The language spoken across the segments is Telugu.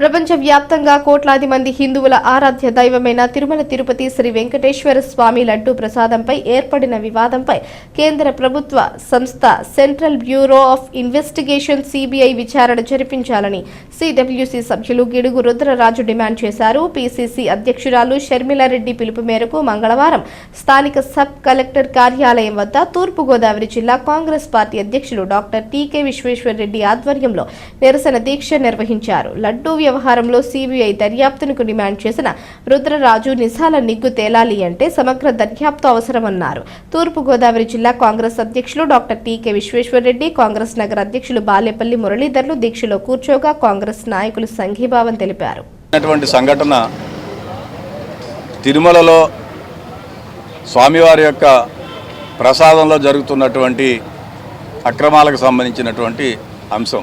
ప్రపంచ వ్యాప్తంగా కోట్లాది మంది హిందువుల ఆరాధ్య దైవమైన తిరుమల తిరుపతి శ్రీ వెంకటేశ్వర స్వామి లడ్డూ ప్రసాదంపై ఏర్పడిన వివాదంపై కేంద్ర ప్రభుత్వ సంస్థ central bureau of investigation CBI విచారణ జరిపించాలని సిడబ్ల్యూసీ సభ్యులు గిడుగు రుద్రరాజు డిమాండ్ చేశారు. పిసిసి అధ్యక్షురాలు షర్మిలారెడ్డి పిలుపు మేరకు మంగళవారం స్థానిక సబ్ కలెక్టర్ కార్యాలయం వద్ద తూర్పుగోదావరి జిల్లా కాంగ్రెస్ పార్టీ అధ్యక్షులు డాక్టర్ టీకే విశ్వేశ్వరరెడ్డి ఆధ్వర్యంలో నిరసన దీక్ష నిర్వహించారు. లడ్డూ వ్యవహారంలో సిబిఐ దర్యాప్తునకు డిమాండ్ చేసిన రుద్రరాజు నిజాల నిగ్గు తేలాలి అంటే సమగ్ర దర్యాప్తు అవసరమన్నారు. తూర్పుగోదావరి జిల్లా కాంగ్రెస్ అధ్యక్షులు డాక్టర్ టీకే విశ్వేశ్వరరెడ్డి కాంగ్రెస్ నగర అధ్యక్షులు బాలేపల్లి మురళీధర్లు దీక్షలో కూర్చోగా కాంగ్రెస్ నాయకులు సంఘీభావం తెలిపారు. సంఘటన తిరుమలలో స్వామివారి యొక్క ప్రసాదంలో జరుగుతున్నటువంటి అక్రమాలకు సంబంధించినటువంటి అంశం.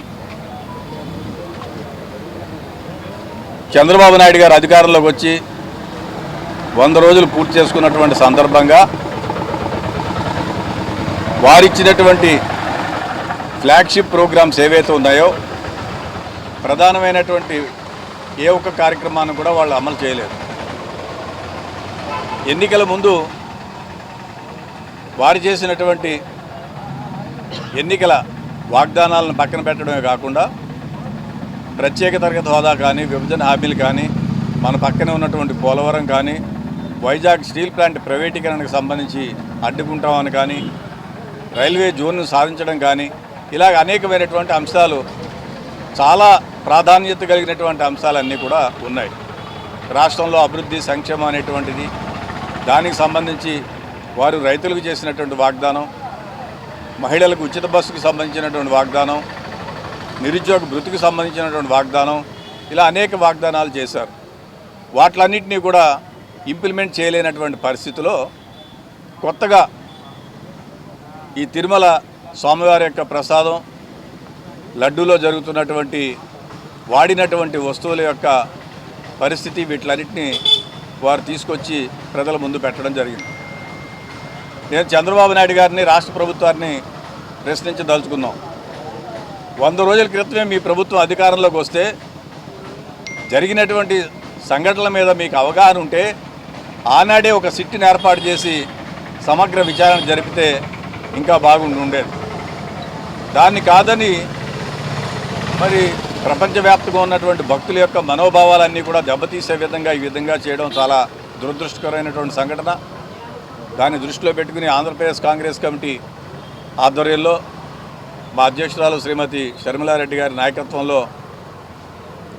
చంద్రబాబు నాయుడు గారు అధికారంలోకి వచ్చి వంద రోజులు పూర్తి చేసుకున్నటువంటి సందర్భంగా వారిచ్చినటువంటి ఫ్లాగ్షిప్ ప్రోగ్రామ్స్ ఏవైతే ఉన్నాయో ప్రధానమైనటువంటి ఏ ఒక్క కార్యక్రమాన్ని కూడా వాళ్ళు అమలు చేయలేదు. ఎన్నికల ముందు వారు చేసినటువంటి ఎన్నికల వాగ్దానాలను పక్కన పెట్టడమే కాకుండా ప్రత్యేక తరగతి హోదా కానీ విభజన హామీలు కానీ మన పక్కనే ఉన్నటువంటి పోలవరం కానీ వైజాగ్ స్టీల్ ప్లాంట్ ప్రైవేటీకరణకు సంబంధించి అడ్డుకుంటామని కానీ రైల్వే జోన్ను సాధించడం కానీ ఇలాగ అనేకమైనటువంటి అంశాలు చాలా ప్రాధాన్యత కలిగినటువంటి అంశాలన్నీ కూడా ఉన్నాయి. రాష్ట్రంలో అభివృద్ధి సంక్షేమం అనేటువంటిది దానికి సంబంధించి వారు రైతులకు చేసినటువంటి వాగ్దానం మహిళలకు ఉచిత బస్సుకు సంబంధించినటువంటి వాగ్దానం నిరుద్యోగ భృతికి సంబంధించినటువంటి వాగ్దానం ఇలా అనేక వాగ్దానాలు చేశారు. వాటిలన్నింటినీ కూడా ఇంప్లిమెంట్ చేయలేనటువంటి పరిస్థితిలో కొత్తగా ఈ తిరుమల స్వామివారి యొక్క ప్రసాదం లడ్డూలో జరుగుతున్నటువంటి వాడినటువంటి వస్తువుల యొక్క పరిస్థితి వీటిలన్నింటినీ వారు తీసుకొచ్చి ప్రజల ముందు పెట్టడం జరిగింది. నేను చంద్రబాబు నాయుడు గారిని రాష్ట్ర ప్రభుత్వాన్ని ప్రశ్నించదలుచుకున్నాం. వంద రోజుల క్రితమే మీ ప్రభుత్వం అధికారంలోకి వస్తే జరిగినటువంటి సంఘటనల మీద మీకు అవగాహన ఉంటే ఆనాడే ఒక సిట్టిని ఏర్పాటు చేసి సమగ్ర విచారణ జరిపితే ఇంకా బాగుండి ఉండేది. దాన్ని కాదని మరి ప్రపంచవ్యాప్తంగా ఉన్నటువంటి భక్తుల యొక్క మనోభావాలన్నీ కూడా దెబ్బతీసే విధంగా ఈ విధంగా చేయడం చాలా దురదృష్టకరమైనటువంటి సంఘటన. దాన్ని దృష్టిలో పెట్టుకుని ఆంధ్రప్రదేశ్ కాంగ్రెస్ కమిటీ ఆధ్వర్యంలో మా అధ్యక్షురాలు శ్రీమతి షర్మిలారెడ్డి గారి నాయకత్వంలో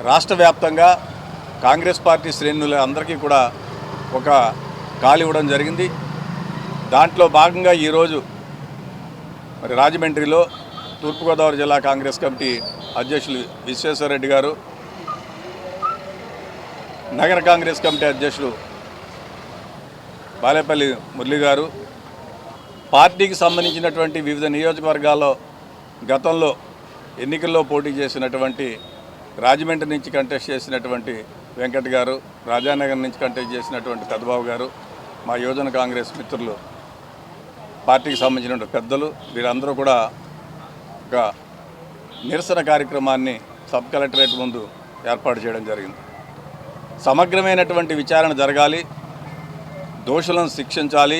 రాష్ట్ర వ్యాప్తంగా కాంగ్రెస్ పార్టీ శ్రేణుల అందరికీ కూడా ఒక కాల్ ఇవ్వడం జరిగింది. దాంట్లో భాగంగా ఈరోజు మరి రాజమండ్రిలో తూర్పుగోదావరి జిల్లా కాంగ్రెస్ కమిటీ అధ్యక్షులు విశ్వేశ్వరరెడ్డి గారు నగర కాంగ్రెస్ కమిటీ అధ్యక్షులు బాలేపల్లి మురళి గారు పార్టీకి సంబంధించినటువంటి వివిధ నియోజకవర్గాల్లో గతంలో ఎన్నికల్లో పోటీ చేసినటువంటి రాజమండ్రి నుంచి కంటెస్ట్ చేసినటువంటి వెంకట్ గారు రాజానగర్ నుంచి కంటెస్ట్ చేసినటువంటి పెద్దబాబు గారు మా యువజన కాంగ్రెస్ మిత్రులు పార్టీకి సంబంధించినటువంటి పెద్దలు వీరందరూ కూడా ఒక నిరసన కార్యక్రమాన్ని సబ్ కలెక్టరేట్ ముందు ఏర్పాటు చేయడం జరిగింది. సమగ్రమైనటువంటి విచారణ జరగాలి దోషులను శిక్షించాలి